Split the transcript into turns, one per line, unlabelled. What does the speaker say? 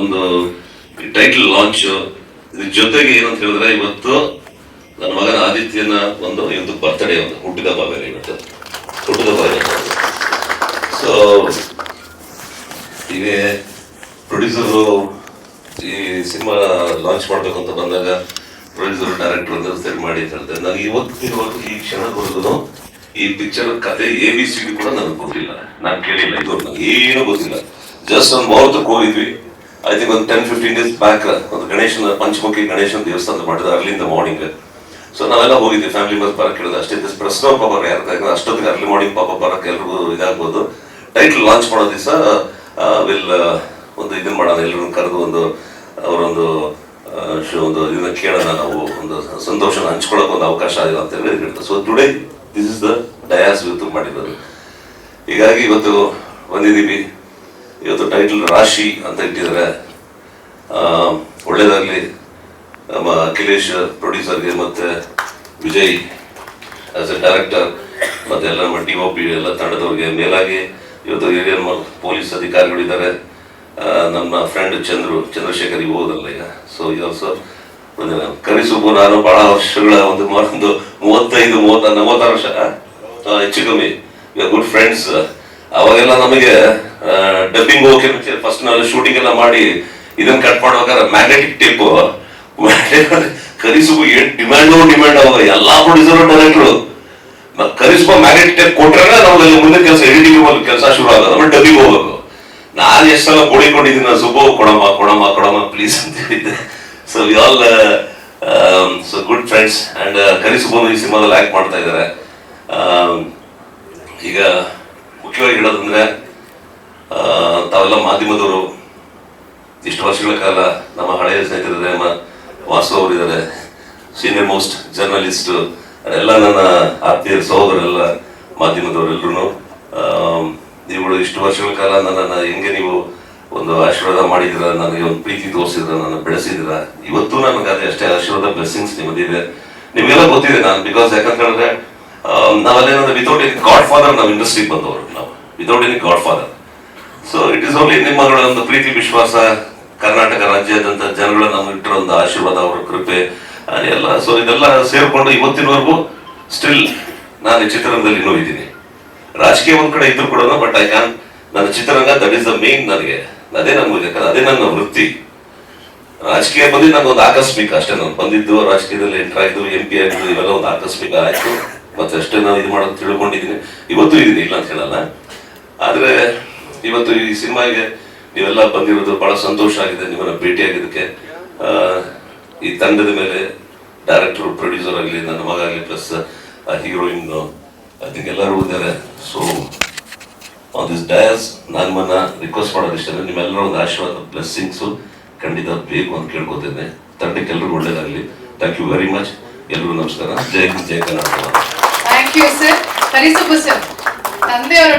ಒಂದು title launch ಇದ್ರ ಜೊತೆಗೆ ಏನಂತ ಹೇಳಿದ್ರೆ ಇವತ್ತು ನನ್ನ ಮಗನ ಆದಿತ್ಯನ ಒಂದು ಇವತ್ತು ಬರ್ತಡೇ ಒಂದು ಹುಟ್ಟಿದಬ್ಬ ಬೇರೆ ಇವತ್ತು. ಹುಟ್ಟಿದಬ್ಬ ಸೊ ಈಗ ಪ್ರೊಡ್ಯೂಸರು ಈ ಸಿನಿಮಾ ಲಾಂಚ್ ಮಾಡಬೇಕು ಅಂತ ಬಂದಾಗ ಪ್ರೊಡ್ಯೂಸರ್ ಡೈರೆಕ್ಟರ್ ಅಂತ ಸೆಟ್ ಮಾಡಿ ಅಂತ ಹೇಳ್ತಾರೆ. ನನಗೆ ಇವತ್ತಿನವರೆಗೂ ಈ ಕ್ಷಣದವರೆಗೂ ಈ ಪಿಕ್ಚರ್ ಕತೆ ಎ ಬಿ ಸಿ ಕೂಡ ನನಗೆ ಗೊತ್ತಿಲ್ಲ. ನಾನು ಕೇಳಿಲ್ಲ, ಇದು ನನಗೆ ಏನೂ ಗೊತ್ತಿಲ್ಲ. ಜಸ್ಟ್ ಒಂದು ಮುಹೂರ್ತಕ್ಕೆ ಹೋಗಿದ್ವಿ. ಐ ತಿಂಕ್ ಒಂದು ಟೆನ್ ಫಿಫ್ಟೀನ್ ಡೇಸ್ ಬ್ಯಾಕ್ ಒಂದು ಗಣೇಶನ ಪಂಚಮುಖಿ ಗಣೇಶನ ದೇವಸ್ಥಾನ ಮಾಡಿದ ಅರ್ಲಿಂದ ಮಾರ್ನಿಂಗ್ ಸೊ ನಾವೆಲ್ಲ ಹೋಗಿದ್ವಿ ಫ್ಯಾಮಿಲಿ ಮೆಂಬರ್ಸ್ ಬರಕ್ಕೆ ಹೇಳಿದ್ರು ಅಷ್ಟೇ ಪ್ರಶ್ನೆ ಪಾಪ ಯಾರು ಅಷ್ಟೊತ್ತಿಗೆ ಅರ್ಲಿ ಮಾರ್ನಿಂಗ್ ಪಾಪ ಬರಕ್ಕೆ ಎಲ್ರಿಗೂ ಇದಾಗ್ಬೋದು. ಟೈಟಲ್ ಲಾಂಚ್ ಮಾಡೋ ದಿವಸ ವಿಲ್ ಒಂದು ಇದನ್ನ ಮಾಡೋಣ ಎಲ್ಲರೂ ಕರೆದು ಒಂದು, ಅವರೊಂದು ಒಂದು ಇದನ್ನ ಕೇಳೋಣ, ನಾವು ಒಂದು ಸಂತೋಷನ ಹಂಚ್ಕೊಳ್ಳೋಕೆ ಒಂದು ಅವಕಾಶ ಆಗಿದೆ ಅಂತ ಹೇಳಿ ಹೇಳ್ತಾರೆ so today this is the dais ಇವತ್ತು ಮಾಡಿರೋದು. ಹೀಗಾಗಿ ಇವತ್ತು ಬಂದಿದ್ದೀವಿ ಇವತ್ತು ಟೈಟಲ್ ರಾಶಿ ಅಂತ ಇಟ್ಟಿದ್ದಾರೆ. ಒಳ್ಳೇದಾಗಲಿ. ನಮ್ಮ ಅಖಿಲೇಶ್ ಪ್ರೊಡ್ಯೂಸರ್ಗೆ ಮತ್ತೆ ವಿಜಯ್ ಆಸ್ ಎ ಡೈರೆಕ್ಟರ್ ಮತ್ತೆ ಎಲ್ಲ ನಮ್ಮ ಡಿ ಒ ಪಿ ಎಲ್ಲ ತಂಡದವ್ರಿಗೆ. ಮೇಲಾಗಿ ಇವತ್ತು ಹಿರಿಯ ಪೊಲೀಸ್ ಅಧಿಕಾರಿಗಳಿದ್ದಾರೆ ನಮ್ಮ ಫ್ರೆಂಡ್ ಚಂದ್ರು ಚಂದ್ರಶೇಖರ್ ಹೋದಲ್ಲ ಈಗ. ಸೊ ಆಲ್ಸೋ ಕನಿಸುಬ್ಬು ನಾನು ಬಹಳ ವರ್ಷಗಳ ಒಂದು ಒಂದು ಮೂವತ್ತೈದು, ಮೂವತ್ತ, ನಲವತ್ತಾರು ವರ್ಷ ಹೆಚ್ಚು ಕಮ್ಮಿ. ಗುಡ್ ಫ್ರೆಂಡ್ಸ್ ಅವಾಗೆಲ್ಲ ನಮಗೆ ಡಬ್ಬಿಂಗ್ ಹೋಗಿ ಫಸ್ಟ್ ನಾವು ಶೂಟಿಂಗ್ ಎಲ್ಲ ಮಾಡಿ ಇದನ್ನ ಕಟ್ ಮಾಡ್ಬೇಕಾದ್ರೆ ಮ್ಯಾಗ್ನೆಟಿಕ್ ಟೇಪ್ ಕರಿಸುಬು ಏನ್ ಡಿಮ್ಯಾಂಡ್ ಡಿಮ್ಯಾಂಡ್ ಅವಾಗ ಎಲ್ಲಾ ಪ್ರೊಡ್ಯೂಸರ್ ಡೈರೆಕ್ಟ್ರು ಕರಿಸುಬ ಮ್ಯಾಗ್ನೆಟಿಕ್ ಟೇಪ್ ಕೊಟ್ರೆ ನಮ್ಗೆ ಮುಂದೆ ಕೆಲಸ ಎಡಿಟಿಂಗ್ ಕೆಲಸ ಶುರು ಆಗೋದು, ಆಮೇಲೆ ಡಬ್ಬಿಂಗ್ ಹೋಗ್ಬೇಕು ನಾನು ಎಷ್ಟು ಸಲ ನಾನು ಸುಬ್ಬು, ಕೊಡಮ್ಮ ಕೊಡಮ್ಮ ಕೊಡಮ್ಮ ಪ್ಲೀಸ್ ಅಂತ ಹೇಳಿದ್ದೆ. So we also good friends and ಕರಿಸುಬ್ಬನು ಈ ಸಿನಿಮಾದಲ್ಲಿ ಆಕ್ಟ್ ಮಾಡ್ತಾ ಇದ್ದಾರೆ. ಈಗ ಮುಖ್ಯವಾಗಿ ಹೇಳೋದಂದ್ರೆ ತಾವೆಲ್ಲ ಮಾಧ್ಯಮದವರು ಇಷ್ಟು ವರ್ಷಗಳ ಕಾಲ ನಮ್ಮ ಹಳೆಯ ಸ್ನೇಹಿತರಿದ್ದಾರೆ, ನಮ್ಮ ವಾಸು ಅವರಿದ್ದಾರೆ ಸೀನಿಯರ್ ಮೋಸ್ಟ್ ಜರ್ನಲಿಸ್ಟ್ ಎಲ್ಲ ನನ್ನ ಆತ್ಮೀಯ ಸಹೋದರೆಲ್ಲ ಮಾಧ್ಯಮದವರೆಲ್ಲರೂ ನೀವುಗಳು ಇಷ್ಟು ವರ್ಷಗಳ ಕಾಲ ನನ್ನನ್ನು ಹೆಂಗೆ ನೀವು ಒಂದು ಆಶೀರ್ವಾದ ಮಾಡಿದಿರ ನನಗೆ ಒಂದು ಪ್ರೀತಿ ತೋರಿಸಿದ್ರ ನನ್ನ ಬೆಳೆಸಿದಿರ ಇವತ್ತು ನನಗೆ ಅದೇ ಅಷ್ಟೇ ಆಶೀರ್ವಾದ ಬ್ಲೆಸ್ಸಿಂಗ್ಸ್ ನಿಮ್ಮದಿದೆ. ನಿಮಗೆಲ್ಲ ಗೊತ್ತಿದೆ ನಾನು ಬಿಕಾಸ್ ಯಾಕಂತ ಹೇಳಿದ್ರೆ ನಾವಲ್ಲೇನಂದ್ರೆ ವಿತೌಟ್ ಎನಿ ಗಾಡ್ ಫಾದರ್ ನಾವು ಇಂಡಸ್ಟ್ರಿಗೆ ಬಂದವರು ನಾವು. Without any godfather so it is only ನಿಮ್ಮಗಳ ಒಂದು ಪ್ರೀತಿ, ವಿಶ್ವಾಸ, ಕರ್ನಾಟಕ ರಾಜ್ಯಾದ್ಯಂತ ಜನಗಳ ನಮ್ಗೆ ಇಟ್ಟಿರೋ ಒಂದು ಆಶೀರ್ವಾದ, ಅವರ ಕೃಪೆ ಎಲ್ಲ. ಸೊ ಇದೆಲ್ಲ ಸೇರ್ಕೊಂಡು ಇವತ್ತಿನವರೆಗೂ ಸ್ಟಿಲ್ ನಾನು ಚಿತ್ರರಂಗದಲ್ಲಿ ಇನ್ನೂ ಇದ್ದೀನಿ. ರಾಜಕೀಯ ಒಂದ್ ಕಡೆ ಇದ್ರು ಕೂಡ ಬಟ್ ಐ ಕ್ಯಾನ್ ನನ್ನ ಚಿತ್ರರಂಗ ದಟ್ ಈಸ್ ದ ಮೇನ್ ನನಗೆ. ಅದೇ ನನ್ಗೆ ಬೇಕಾದ ಅದೇ ನನ್ನ ವೃತ್ತಿ. ರಾಜಕೀಯ ಬಂದಿದ್ದು ನನಗೊಂದು ಆಕಸ್ಮಿಕ ಅಷ್ಟೇ. ನಾನು ಬಂದಿದ್ದು ರಾಜಕೀಯದಲ್ಲಿ ಎಂಟರ್ ಆಗಿದ್ದು ಎಂ ಪಿ ಆಗಿದ್ದು, ಇವೆಲ್ಲ ಒಂದು ಆಕಸ್ಮಿಕ ಆಯ್ತು. ಮತ್ತೆ ಅಷ್ಟೇ ನಾವು ಇದು ಮಾಡೋದು ತಿಳ್ಕೊಂಡಿದ್ದೀನಿ. ಇವತ್ತು ಇದೀನಿ ಇಲ್ಲ ಅಂತ ಹೇಳಲ್ಲ. ಆದ್ರೆ ಇವತ್ತು ಈ ಸಿನಿಮಾಗೆ ನೀವೆಲ್ಲ ಬಂದಿರೋದು ಬಹಳ ಸಂತೋಷ ಆಗಿದೆ, ನಿಮ್ಮನ್ನ ಭೇಟಿಯಾಗಿದ್ದಕ್ಕೆ ಈ ತಂಡದ ಮೇಲೆ ಡೈರೆಕ್ಟರ್ ಪ್ರೊಡ್ಯೂಸರ್ ಆಗಲಿ, ನನ್ನ ಮಗ ಆಗಲಿ ಪ್ಲಸ್ ಹೀರೋಯಿನ್ ಅದಕ್ಕೆಲ್ಲರೂ ಇದ್ದಾರೆ. ಸೊ ಆನ್ ದಿಸ್ ಡಯಸ್ ನಾನು ನಿಮ್ಮನ್ನ ರಿಕ್ವೆಸ್ಟ್ ಮಾಡೋದು ಇಷ್ಟ ನಿಮ್ಮೆಲ್ಲರ ಒಂದು ಆಶೀರ್ವಾದ ಬ್ಲೆಸ್ಸಿಂಗ್ಸು ಖಂಡಿತ ಬೇಕು ಅಂತ ಕೇಳ್ಕೊತೇನೆ ತಂಡಕ್ಕೆ ಎಲ್ಲರೂ ಒಳ್ಳೇದಾಗಲಿ. ಥ್ಯಾಂಕ್ ಯು ವೆರಿ ಮಚ್ ಎಲ್ಲರೂ ನಮಸ್ಕಾರ. Jai Hind, Jai Karnataka.
Thank you sir பரிசு புசன் தந்தையோட